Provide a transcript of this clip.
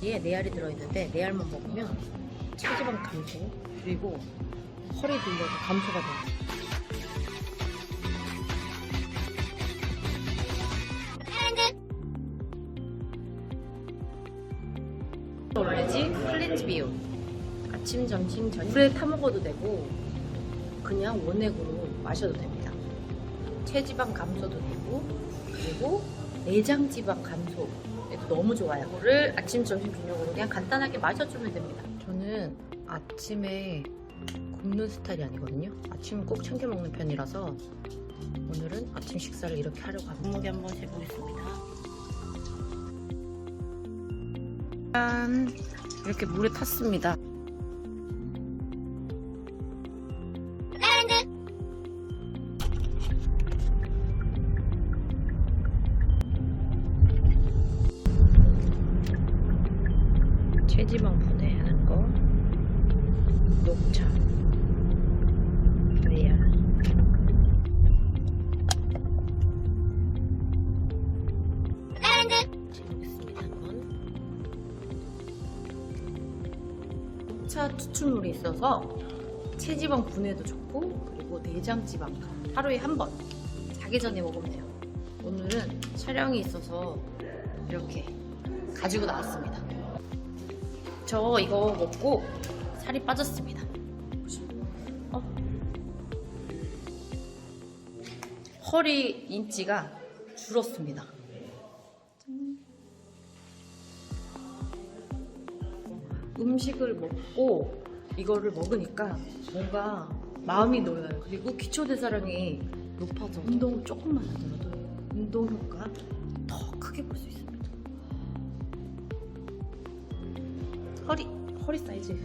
여기에 내알이 들어있는데 내알만 먹으면 체지방 감소 그리고 허리 들려서 감소가. 올레지 플린트 비오 아침, 점심, 저녁 물에 타 먹어도 되고 그냥 원액으로 마셔도 됩니다. 체지방 감소도 되고 그리고 내장 지방 감소 에도 너무 좋아요. 이거를 아침, 점심, 저녁으로 그냥 간단하게 마셔주면 됩니다. 저는 아침에 굶는 스타일이 아니거든요. 아침은 꼭 챙겨 먹는 편이라서 오늘은 아침 식사를 이렇게 하려고 합니다. 몸무게 한번 재보겠습니다. 짠! 이렇게 물에 탔습니다. 체지방 분해하는 거. 녹차. 한번 녹차 추출물이 있어서 체지방 분해도 좋고 그리고 내장 지방 하루에 한 번 자기 전에 먹으면 돼요. 오늘은 촬영이 있어서 이렇게 가지고 나왔습니다 저 이거 먹고 살이 빠졌습니다. 어? 허리 인치가 줄었습니다. 짠. 음식을 먹고 이거를 먹으니까 뭔가 마음이 놓여요. 그리고 기초 대사량이 높아져. 운동을 조금만 하더라도 운동 효과 더 크게 볼 수 있습니 허리 허리 사이즈.